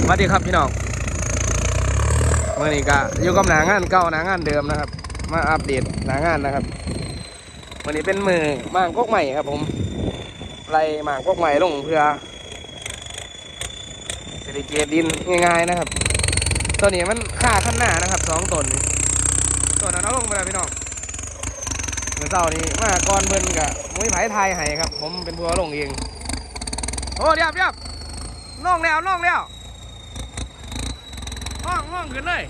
สวัสดีครับพี่น้องเมื่อนี้ก็อยู่กับหนางานเก่าหนางานเดิมนะครับ มาอัปเดตหนางานนะครับวันนี้เป็นมือหมางกกใหม่ครับ ผมไล่หมางกกใหม่ลงเพื่อเศรษฐกิจดินง่ายๆนะครับ ตัวนี้มันค่าขั้นหน้านะครับสองตนตัวนั้นเอาลงไปแล้วพี่น้องเมื่อเช้านี้มาก่อนเพิ่นกับมุ้ยไผ่ไทยให้ครับ ผมเป็นผู้เอลงเองโอ้เรียบเรียบน่องแล้วน่องแล้ว ห้องห้องขึ้นเลย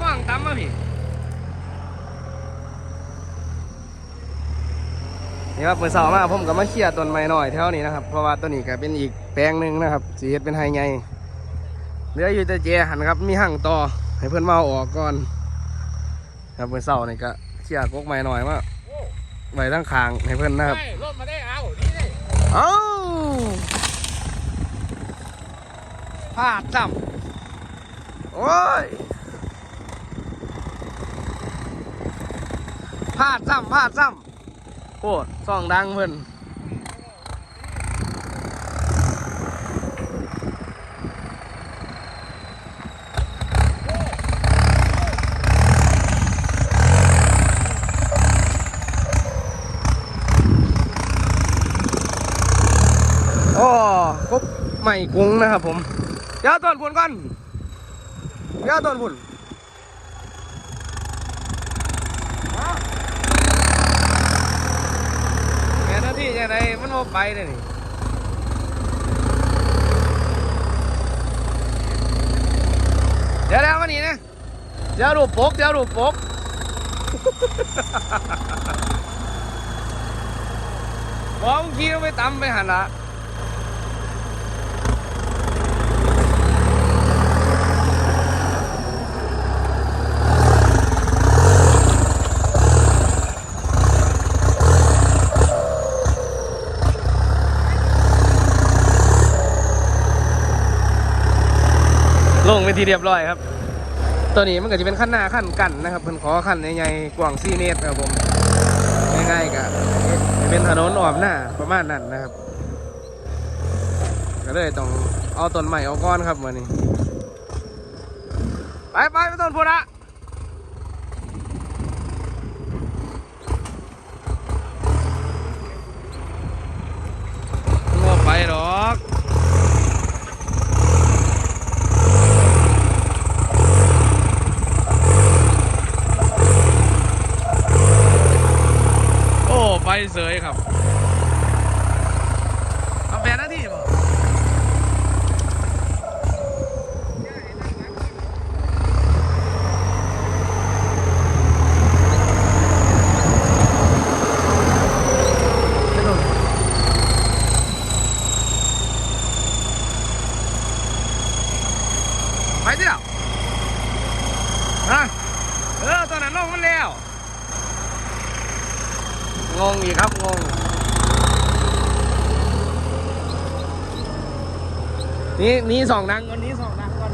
ห้องตำมาพี่นี่ครับมือเสาร์มาผมก็มาเคลียร์ต้นไม้หน่อยแถวนี้นะครับ เพราะว่าต้นนี้ก็เป็นอีกแปลงหนึ่งนะครับสีเฮ็ดเป็นไฮไงเหลืออยู่แต่เจหันครับมีหั่งต่อให้เพื่อนมาเอาออกก่อน ครับมือเสาร์นี่ก็เคลียร์กกไม้หน่อยมาไว้ตั้งคางให้เพื่อนนะครับไม่รถมาได้เอานี่ได้เอ้าพลาดซ้ำ โอ้ยพลาดซ้ำพลาดซ้ำโอ้ซองดังเพิ่นโอ้กบใหม่กุ้งนะครับผม เดี๋ยวต้นพุ่นก่อน เดี๋ยวต้นพุ่นแค่นาทียังไงมันโมไปเลยนี่เดี๋ยวแล้วมานี่นะเดี๋ยวรูปปกเดี๋ยวรูปปกบอกเมื่อกี้ไปตำไปหันละ เป็นทีเรียบร้อยครับ ตัวนี้มันก็จะเป็นขั้นหน้าขั้นกันนะครับเพิ่นขอขั้นใหญ่ๆกว้าง4เมตรครับผมง่ายๆก็เป็นถนนออมหน้าประมาณนั้นนะครับ ก็เลยต้องเอาต้นใหม่เอาก้อนครับวันนี้ ไปไปไปต้นพุทธะไม่ไปหรอก โอ้ไปเสยครับเอาแปดนาทีบ่ไปที่แล้วฮะเออตอนนั้นลงมันแล้ว งงอีกครับงง นี่นี่สองดังก่อนนี้สองดังก่อน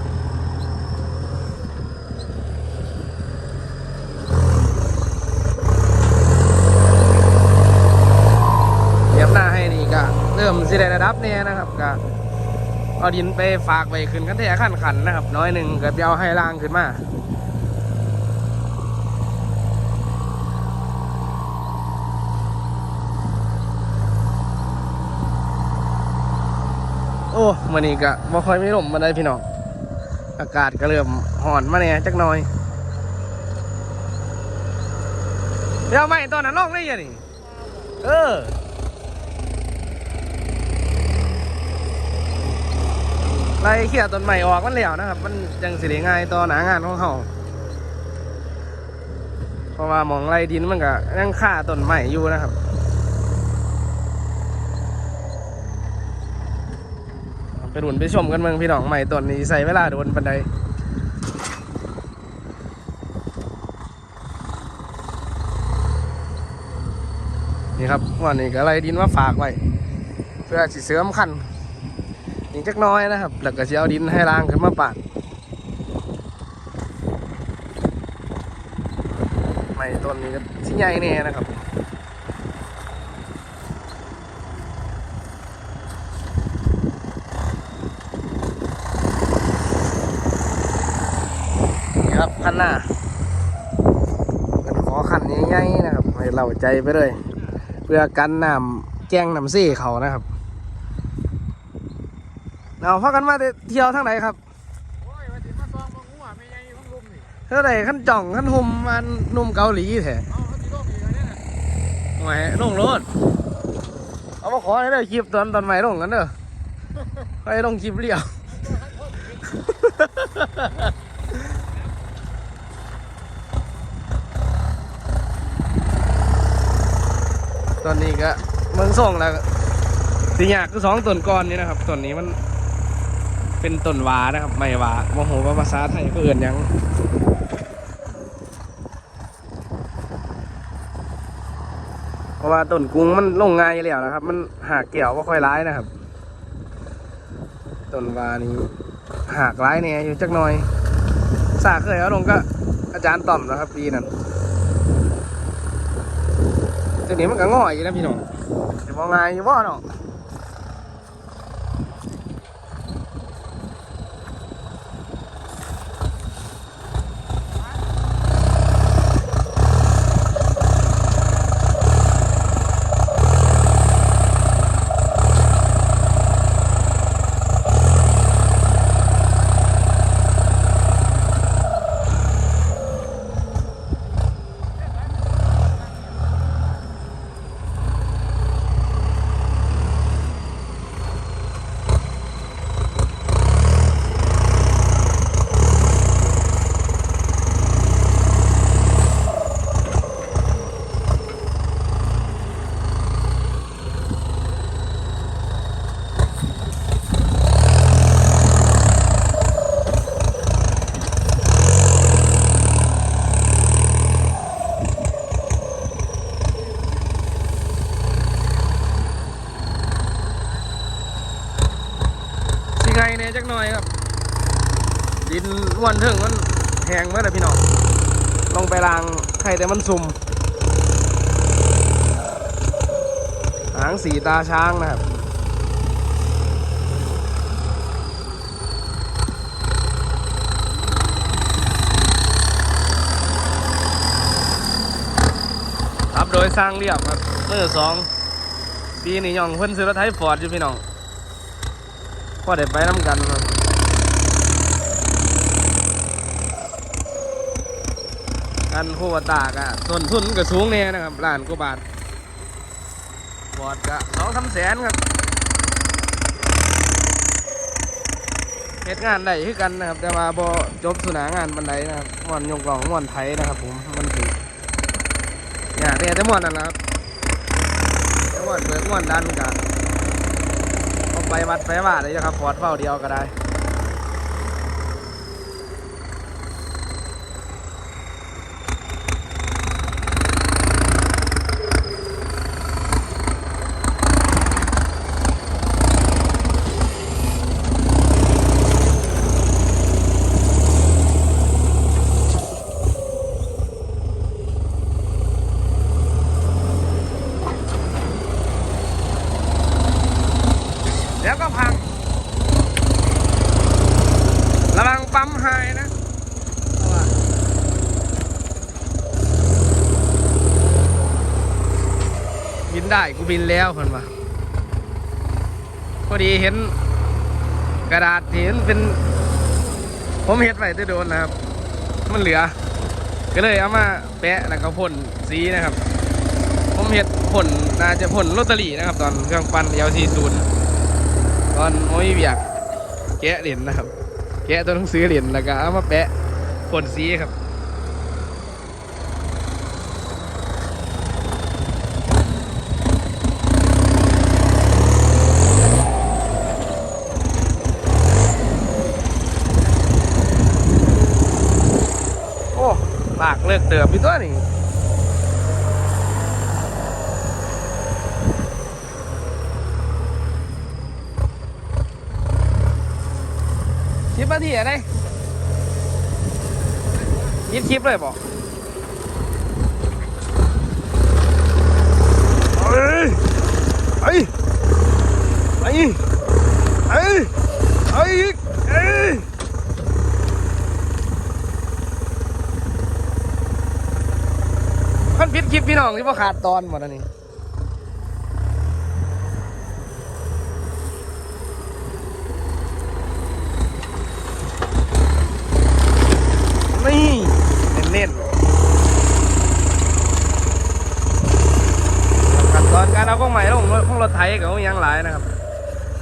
เทียบหน้าให้นี่ก็เริ่มสิได้ระดับเนี่ยนะครับก็เอาดินไปฝากไว้ขึ้นกันแท้ขั้นขันนะครับ น้อยหนึ่งก็เดี๋ยวให้ล่างขึ้นมา มันนี้ก็บ่ค่อยไมีลมมาได้พี่น้องอากาศก็เริ่มห่อนมาเนี่ยจักหน่อยเดี๋ยวไม่ตอนนั้นลอกได้ยังนี่เออไล่เขี่ยต้นใหม่ออกมันแล้วนะครับ มันยังสิได้ง่ายต่อหนางานของเขาเพราะว่าหมองไล่ดินมันก็ยังฆ่าต้นใหม่อยู่นะครับ ไปดุนไปชมกันเมืองพี่น้องใหม่ต้นนี้ใส่เวลาโดนปันใดนี่ครับวันนี้ก็อะไรดินมาฝากไว้ เพื่อสิเสริมคันนี่จักน้อยนะครับ แล้วก็จะเอาดินให้ล้างขึ้นมาปาดใหม่ต้นนี้ก็ชิ้นใหญ่แน่นะครับ คันหน้าเป็นขอคันใหญ่ๆนะครับ ให้เราใจไปเลย เพื่อกันน้ำแกงน้ำซี่เขานะครับเอาพักกันมาเที่ยวทางไหนครับโอ้ยวันที่มาซองมางัวไม่ใหญ่ของลุมนี่เท่าไหร่ขั้นจ่องขั้นหุมมันนุ่มเกาหลีแท้เอาเขาสิโลกอีกแล้วเนี่ยนะหน่วยลงรถเอามาขอให้ได้คลิปตอนตอนใหม่ลงกันเด้อให้ลงคลิปเรียว อนนี้ก็เมืองส่งแล้วสีหยากคือสองต้นก่อนนี่นะครับต้นนี้มัน เป็นต้นวานะครับ ไม่วาโมโหว่าภาษาไทยก็เอื่นยังเพราะว่าต้นกุ้งมันลงง่ายแล้วนะครับ มันหากเกี่ยวว่าค่อยร้ายนะครับต้นวานี้หากร้ายเนี่ยอยู่จักหน่อยสาเคยเอาลงก็อาจารย์ต่อมนะครับปีนั้น ทีนี้มันก็ง่อยอยู่นะพี่น้องจะมองไงอยู่บ่เนาะ อ้วนถึงมันแห้งเมื่อไรพี่น้องลงไปล้างไข่แต่มันสุ่มหางสีตาช้างนะครับครับโดยสร้างเรียบครับเมื่อสองปีนี้ย่องเพิ่นซื้อรถไถฟอร์ดอยู่พี่น้องพอได้ไปน้ำกัน ครับกันโควตากอะต้นทุนก็สูงแน่นะครับล้านกว่าบาทฟอดก็สองสามแสนครับเหตุงานได้คือกันนะครับ แต่ว่าบ่จบสุนางานบันไดนะครับม่วนยกกล่องม่วนไทยนะครับ ผมมันถือเนี่ยแต่แต่ม่วนนั่นแหละครับแต่ม่วนเบิกม่วนดันกะเอาไปวัดไปว่าเลยนะครับฟอดเฝ้าเดียวก็ได้แล้วก็พัง ระวังปั๊มไฮนะเพราะว่าบิน ได้กูบินแล้วคนว่าพอดีเห็นกระดาษที่มันเป็น ผมเห็ดไว้แตัวโดนนะครับ มันเหลือ ก็เลยเอามาแปะแล้วก็พ่นสีนะครับ ผมเห็ดพ่นน่าจะพ่นลอตเตอรี่นะครับ ตอนเครื่องปั่นยาวซีซูนตอนโอ้ยเบียกแกะเหรียญนะครับ แกะตัวหนังสือเหรียญแล้วก็เอามาแปะพ่นสีครับ โอ้ลา กเติบพี่ตัวนี่คลิปมาที่อะไรยิดคลิปเลยบอกเอ้ยไอ้ไอ้ไอ้ไอ้อีกเอ้ย ขั้นพิษคลิปพี่น้องที่พ่ขาดตอนหมดอันนี้นี่เน้นๆขั้นตอนการเอากล้องใหม่ลงของรถไถกับของยังหลายนะครับ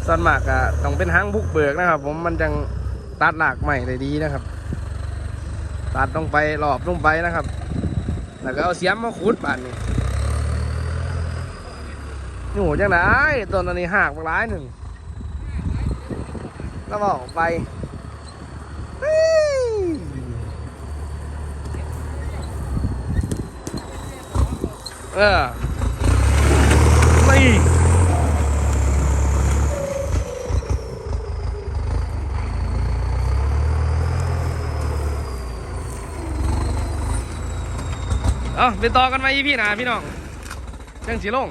ส่วนมากอะต้องเป็นหางบุกเบิกนะครับ ผมมันจังตัดหลากใหม่ได้ดีนะครับ ตัดลงไปรอบลงไปนะครับ แล้วก็เอาเสียมมาขุดป่านนี้โอ้จังไดต้นอันนี้หักมาหลายหนึ่งแล้วบอกไปเฮ้ยเออนี่ เอาไปต่อกันไหมพี่นะพี่น้องยังสีลง